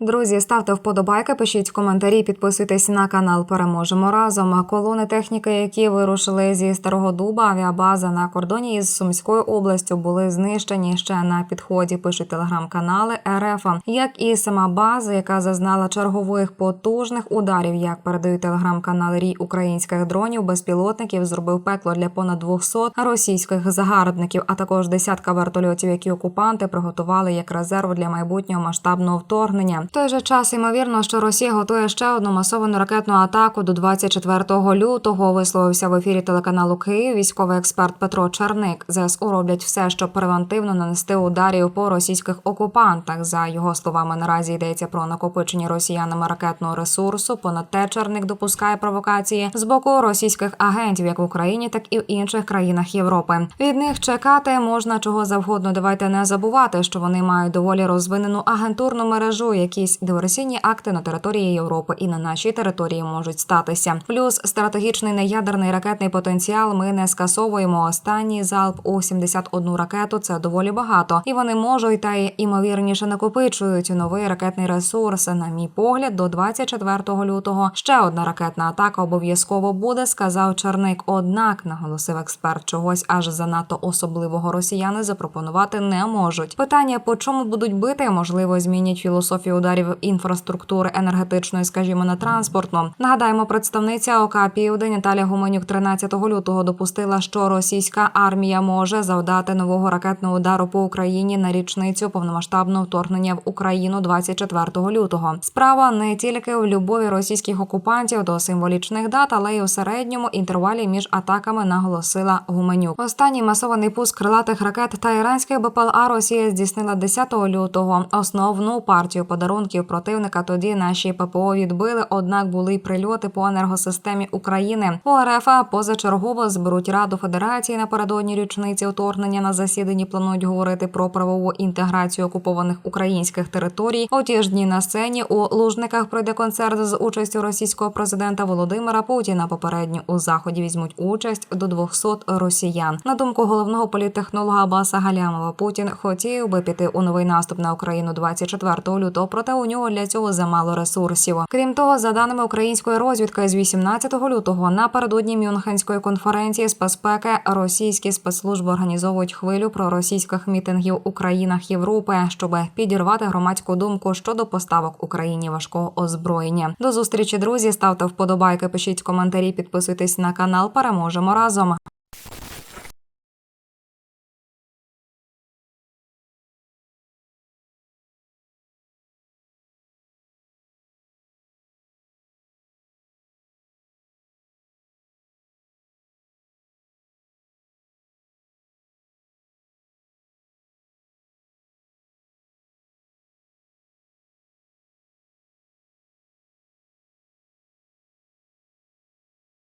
Друзі, ставте вподобайки, пишіть коментарі, підписуйтесь на канал. Переможемо разом. Колони техніки, які вирушили зі старого дуба, авіабаза на кордоні із Сумською областю, були знищені ще на підході. Пишуть телеграм-канали РФ. Як і сама база, яка зазнала чергових потужних ударів, як передають телеграм-канали Рій українських дронів, безпілотників зробив пекло для понад 200 російських загарбників, а також десятка вертольотів, які окупанти приготували як резерв для майбутнього масштабного вторгнення. В той же час ймовірно, що Росія готує ще одну масовану ракетну атаку до 24 лютого. Висловився в ефірі телеканалу Київ військовий експерт Петро Черник. ЗСУ роблять все, щоб превентивно нанести ударів по російських окупантах. За його словами, наразі йдеться про накопичення росіянами ракетного ресурсу. Понад те, Черник допускає провокації з боку російських агентів, як в Україні, так і в інших країнах Європи. Від них чекати можна чого завгодно. Давайте не забувати, що вони мають доволі розвинену агентурну мережу. Якісь диверсійні акти на території Європи і на нашій території можуть статися. Плюс стратегічний неядерний ракетний потенціал. Ми не скасовуємо останній залп у 71 ракету. Це доволі багато, і вони можуть та й імовірніше накопичують новий ракетний ресурс. На мій погляд, до 24 лютого ще одна ракетна атака обов'язково буде, сказав Черник. Однак наголосив експерт, чогось аж занадто особливого росіяни запропонувати не можуть. Питання по чому будуть бити, можливо, змінять філософію ударів інфраструктури енергетичної, скажімо, на транспортну. Нагадаємо, представниця ОК Південь Наталя Гуменюк 13 лютого допустила, що російська армія може завдати нового ракетного удару по Україні на річницю повномасштабного вторгнення в Україну 24 лютого. Справа не тільки в любові російських окупантів до символічних дат, але й у середньому інтервалі між атаками наголосила Гуменюк. Останній масований пуск крилатих ракет та іранських БПЛА Росія здійснила 10 лютого. Основну партію подарунків противника тоді наші ППО відбили. Однак були й прильоти по енергосистемі України. У РФ позачергово зберуть Раду Федерації напередодні річниці вторгнення на засіданні. Планують говорити про правову інтеграцію окупованих українських територій. У ті ж дні на сцені у Лужниках пройде концерт з участю російського президента Володимира Путіна. Попередньо у заході візьмуть участь до 200 росіян. На думку головного політтехнолога Абаса Галямова, Путін хотів би піти у новий наступ на Україну 24 лютого, проте у нього для цього замало ресурсів. Крім того, за даними української розвідки, з 18 лютого напередодні Мюнхенської конференції з безпеки російські спецслужби організовують хвилю проросійських мітингів у країнах Європи, щоб підірвати громадську думку щодо поставок Україні важкого озброєння. До зустрічі, друзі. Ставте вподобайки, пишіть коментарі, підписуйтесь на канал. Переможемо разом.